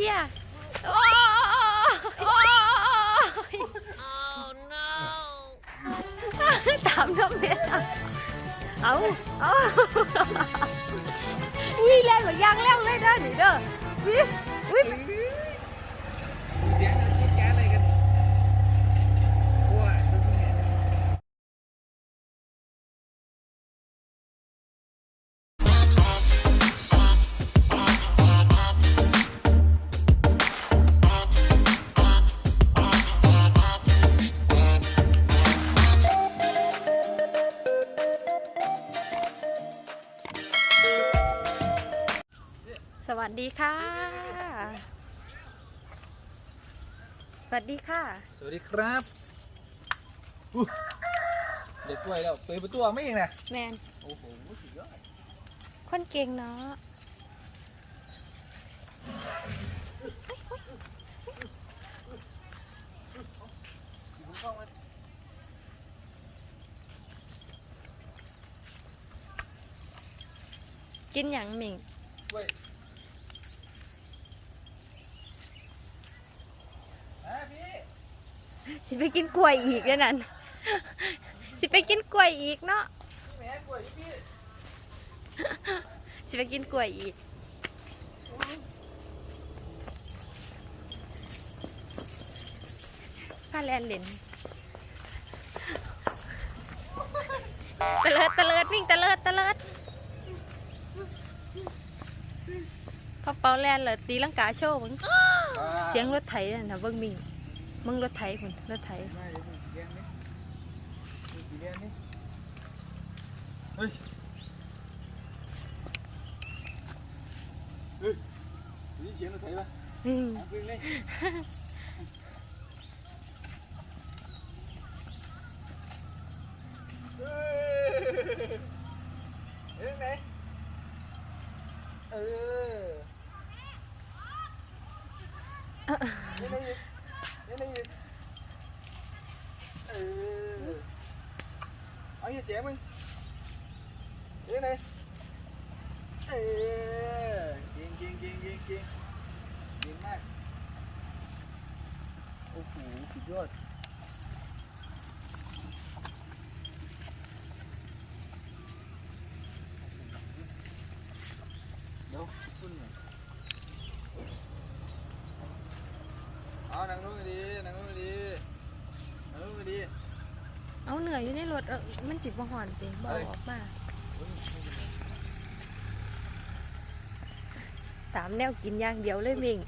ฮียโอ้โอ้ยตามน้ำเนี่ยเอาเอาวิ่งแรงหรือยางแรงเลยเด้อนี่เด้อวิ่งวิ่ง สวัสดีค่ะ สวัสดีค่ะ สวัสดีครับอู้เด็กป่วยแล้วเปิดประตูออกไม่เองนะแมนโอ้โหสุดยอดคนเก่งเนาะกินอย่างหมิงเว้ยอะพี่ สิไปกินกล้วยอีกแล้วนั่นสิไปกินกล้วยอีกเนาะสิไปกินกล้วยอีกพาแลนเล่นตะเลิดตะเลิดวิ่งตะเลิดตะเลิดพอเป่าแลนเลยตีลังกาโชว์มึงเสียงรถไถน่ะนะเบิ้งมิง มึงรถไถคุณรถไถไม่เดี๋ยวดูสีแดงนี่ดูสีแดงนี่เฮ้ยเฮ้ยนี่เสียงรถไถปะอืมเอาขึ้นเลยเฮ้ยเฮ้ยไหนเออนี่ไหนอีกนี่ไหนอีกเออเอาอย่าเสียมึงนี่ไหนเออเก่งเก่งเก่งเก่งเก่งเก่งมากโอ้โห สุดยอดเดี๋ยวขึ้นหน่อยเอาหนังลงให้ดีหนังลงให้ดีนั่งลงให้ดีเอาเหนื่อยอยู่ในรถเออมันสิบ่หอนสิบ่เอาออกมาตามแนวกินอย่างเดียวเลยมิง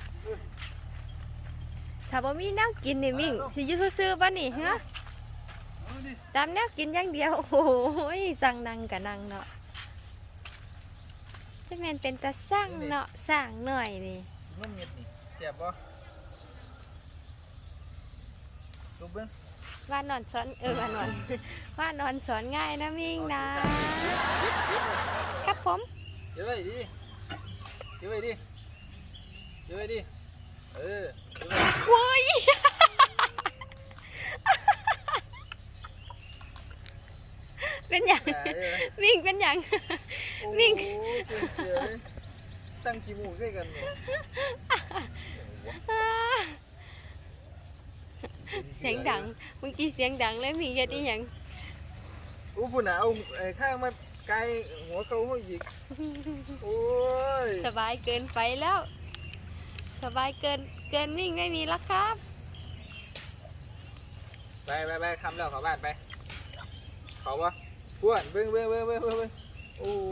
ถ้าบ่มีแนวกินนี่มิงสิอยู่ซื่อๆป่ะนี่ฮะเอาดิตามแนวกินอย่างเดียว โอ้ยสั่งนังกะนังเนาะจะแม่นเป็นตาสร้างเนาะสร้างหน่อยนี่นุ่มเงียบนี่เจ็บปะลูกเบิ้งว่านอนสอนเออว่านอนว่านอนสอนง่ายนะมิงนะ ครับผมเดี๋ยวไว้ดิเดี๋ยวไว้ดิเดี๋ยวไว้ดิเออเดี๋ยวไว้ โอ้ยเป็นอย่างอย่าเลยมิงเป็นอย่างโอ้นิ่งโหเก่งเสียเลยตั้งขี้มูกใกล้กันเนี่ยเสียงดังเมื่อกี้เสียงดังเลยมิงเฮ็ดอีหยังอู้ปุ่นอะเอาไอ้ข้างมาไกลหัวเขาห้อยอีกโอ้ยสบายเกินไปแล้ว สบายเกินเกินมิ่งไม่มีแล้วครับ ไปไปไปคำแล้วเขาบ้านไป เขาปะพวนเบิ้งเบิ้งเบิ้งเบิ้งเบิ้งโอ้โห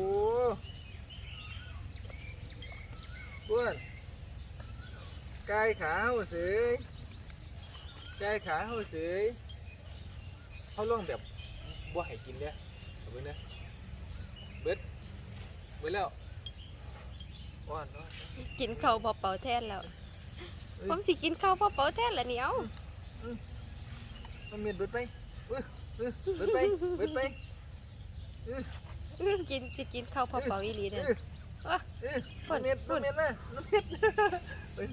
พวนกายขาเขาเสยกายขาเขาเสยเขาล่องแบบบ่ให้กินเด้อเอาเบิ้งเด้อเบิดเบิดแล้ว อ้อนอ้อนกินข้าวเป่าๆแทนแล้วเอ้ยผมสิกินข้าวเป่าๆแทนละเหนียวมันเมียนเบิดไปเออเออเบิดไปเบิดไปอื้อกินสิกินข้าวเป่าๆอีหลีเด้อเออน้ำเมียนน้ำเมียนมาน้ำเมียนเอ้ย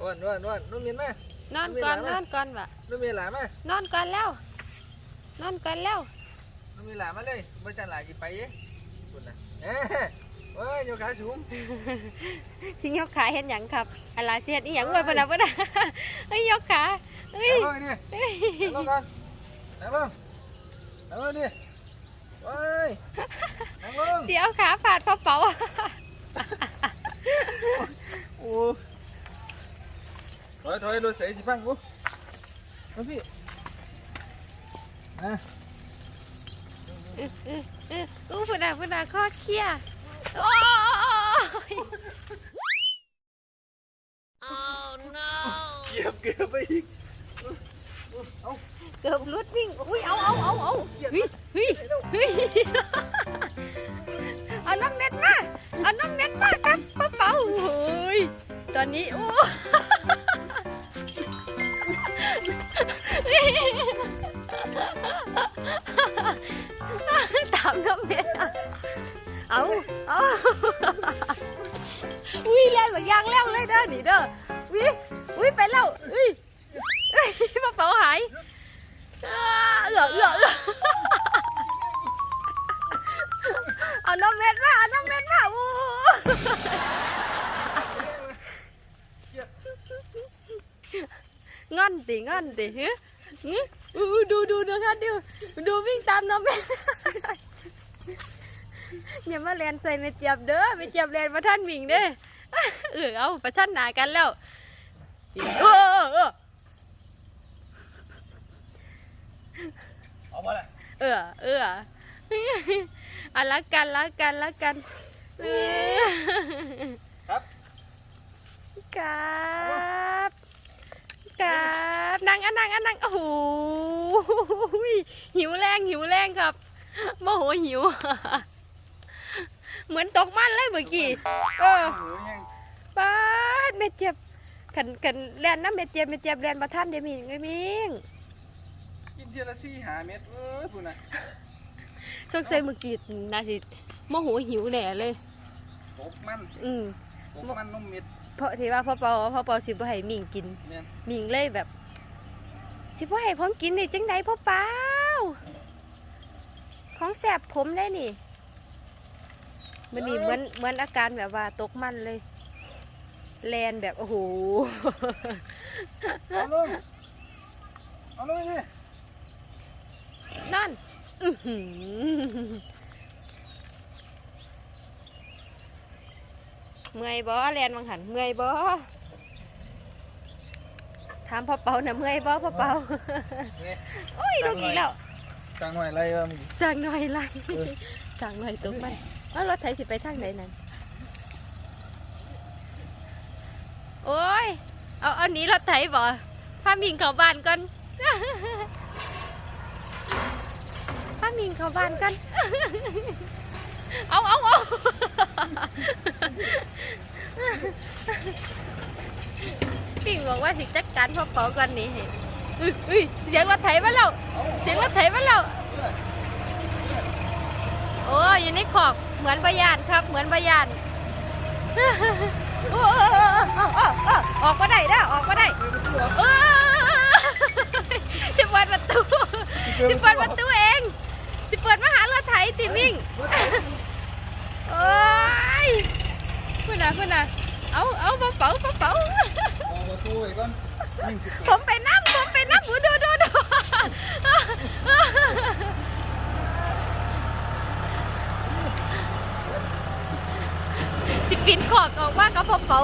อ้วนอ้วนอ้วนน้ำเมียนมานอนก่อนไม่นหลาอนก่อนวะน้ำเมียนหลามานอนก่อนแล้ว นอนก่อนแล้วน้ำเมียนหลามาเลยบ่จันหลากี่ไปเอ๊ะคุณน่ะเอ๊ะ เอ้ยยกขาสูงสิยกขาเห็นหยังครับอะไรสิเฮ็ดอีหยังอ้วนปะนะปะนะเฮ้ยยกขาเฮ้ยนั่งลงนี่เฮ้ยนั่งลงก่อนนั่งลงนั่งลงดิเอ้ยนั่งลงสิเอาขาฟาดพ่อเป๋าโอ้ถอยถอยรถใส่สิพังกูมาพี่อะอื้ออื้ออื้ออู้พุ่นน่ะพุ่นน่ะข้อเคี้ย โอ้ยเกือบเกือบไปอีกเกือบรุดวิ่งอุ้ย เอาเอาเอาเอาเฮ้ยเฮ้ยเฮ้ยเอาน้ำเม็ดมาเอาน้ำเม็ดมาครับพ่อเป๋าโอ้ย ตอนนี้ โอ้ วิเล่นแบบยางแล้วเลยเด้อนี่เด้อวิวิไปแล้ววิเอ้ยกระเป๋าหายเอ้อเอือเอือเอือเอาน้ำเม็ดมาเอาน้ำเม็ดมาโอ้งอนติงอนติฮึฮึอู้ดูดูดูค่ะดูดูวิ่งตามน้ำเม็ดอย่ามาเรียนใส่ไม่เจ็บเด้อไม่เจ็บเรียนมาท่านหมิงเด้อ เออเอาประชันหนากันแล้วเออเออเออเอามาเลยเออเอออะรักกันรักกันรักกันเออครับครับครับนั่งอะนั่งอะนั่งโอ้โหหิวแรงหิวแรงครับโมโหหิว เหมือนตกมันเลยเมื่อกี้เออหนูยังป้าดเม็ดเจ็บขันขันแลนน้ำเม็ดเจ็บเม็ดเจ็บแลนมาท่านเดี๋ยวมีไงมิงกินเจลาซี่หาเม็ดเอ้ยพูดนะสงสัยเมื่อกี้น่าสิโมโหหิวแน่เลยตกมันอืมตกมันนมเม็ดเพราะที่ว่าพ่อเปาพ่อเปาสิบ่ให้มิงกินเนี่ยมิงเลยแบบ สิบ่ให้ผมกินนี่จังไดพ่อเปาของแสบผมได้นี่ มันนี่เหมือนเหมือนอาการแบบว่าตกมันเลย แลนแบบโอ้โห เอาลงเอาลงดินั่นอื้อหือเมื่อยบ่แลนวังหันเมื่อยบ่ถามพ่อเปาน่ะเมื่อยบ่พ่อเปานี่โอ้ยลูกอีกแล้วจังหน่อยอะไรวะมึงสั่งหน่อยไรเออ สั่งหน่อยตกมัน แล้วรถไถสิไปทางไหนนั่น โอ้ย เอาเอาหนี้รถไถบ่พามิงเข้าบ้านก่อน พามิงเข้าบ้านก่อน เอาเอาเอาปิ่งบอกว่าสิจัดการพ่อเป๋าก่อนนี่เห็นอุ้ยอุ้ยเสียงรถไถมาแล้วเอาเสียงรถไถมาแล้ว โอ้ยอยู่ในขอบ เหมือนบายานครับ เหมือนบายานโอ้ออกมาได้แล้วออกมาได้เออจะเปิดประตูจะเปิดประตูเองจะเปิดมาหารถไถติมิ่งโอ้ยคุณน่ะคุณน่ะเอาเอามาเป๋ามาเป๋าเอาประตูไว้ก่อนยิ่งสิผมไปนั่งผมไปนั่งดูดูดูดูสิ ปินขอบออกมากับพ่อเป๋า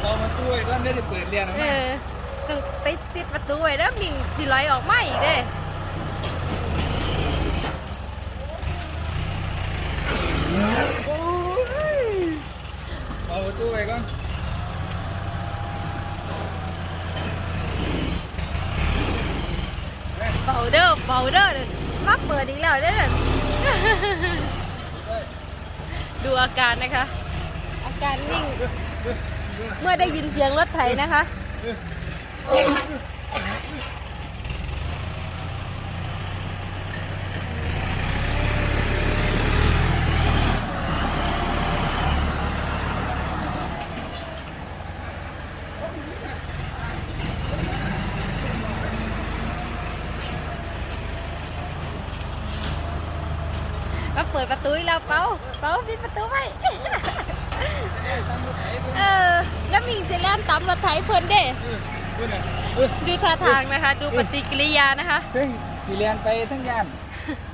เอาประตูไว้ก่อนได้จะเปิดเรียนออกเอมาอต้องไปปิดประตูไว้แล้วมิงสิลอยออกมาอีกเด้โอ้ยเอาประตูไว้ก่อนเบาเด้อเบาเด้อมาเปิดอีกแล้วเด้อ ดูอาการนะคะ อาการนิ่ง เมื่อได้ยินเสียงรถไถนะคะ ปิดปิดประตูอีกแล้วเปาเปาปิดประตูไว้เออแล้วมีสิแลนตามรถไถเพิ่นเด้เพื่อนอะเออดูท่าทางนะคะ ดูปฏิกิริยานะคะทั้งสีเรียนไปทั้งย่าน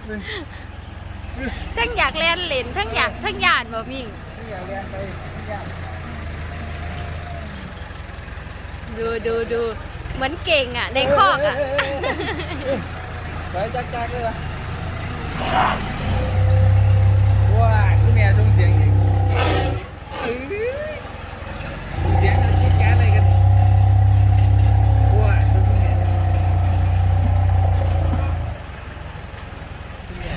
เออทั้งอยากแลนเล่นทั้งอยากทั้งยานบ่มิงทั้งอยากเรียนไปทั้งย่านดูดูดูเหมือนเก่งอะในคอกอะไปจักจักเลยวะว้าคุณแม่ส่งเสียงอีกเอ้ยส่งเสียงแล้วกินแก๊สอะไรกันว้าดูคุณแม่คุณแม่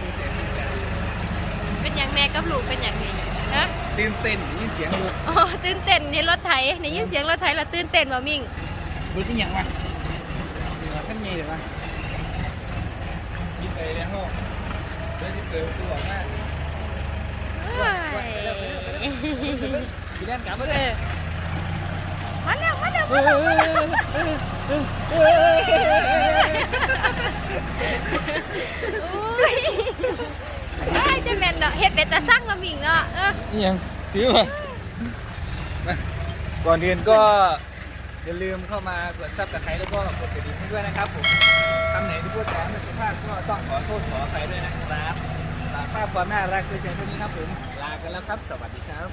ส่งเสียงกินแก๊สเป็นอย่างแม่กับลูกเป็นอย่างนี้นะตื่นเต้นยินเสียงรถอ๋อตื่นเต้นในรถไถในยินเสียงรถไถแล้วตื่นเต้นบ่มิงรถเป็นหยังวะเดี๋ยวท่านมีเดี๋ยววะยินไปแล้วเนาะเดี๋ยวจะเปิดประตูออกมาเอ้ย พี่แดนกลับมาเอเลยมาแล้วมาแล้วมาแล้วอุ้ยไอ้ยจะแมนเนาะเฮ็ดเป็นตาสร้างละมิงเนาะเออยังถือว่าก่อนอื่นก็อย่าลืมเข้ามากดซับสไครแล้วก็กดกระดิ่งให้ด้วยนะครับผมคำไหนที่พูดจาไม่สุภาพก็ต้องขอโทษขออภัยด้วยนะครับฝาก ภาพความน่ารักด้วยเช่นเท่านี้ครับผม ลากันแล้วครับ สวัสดีครับ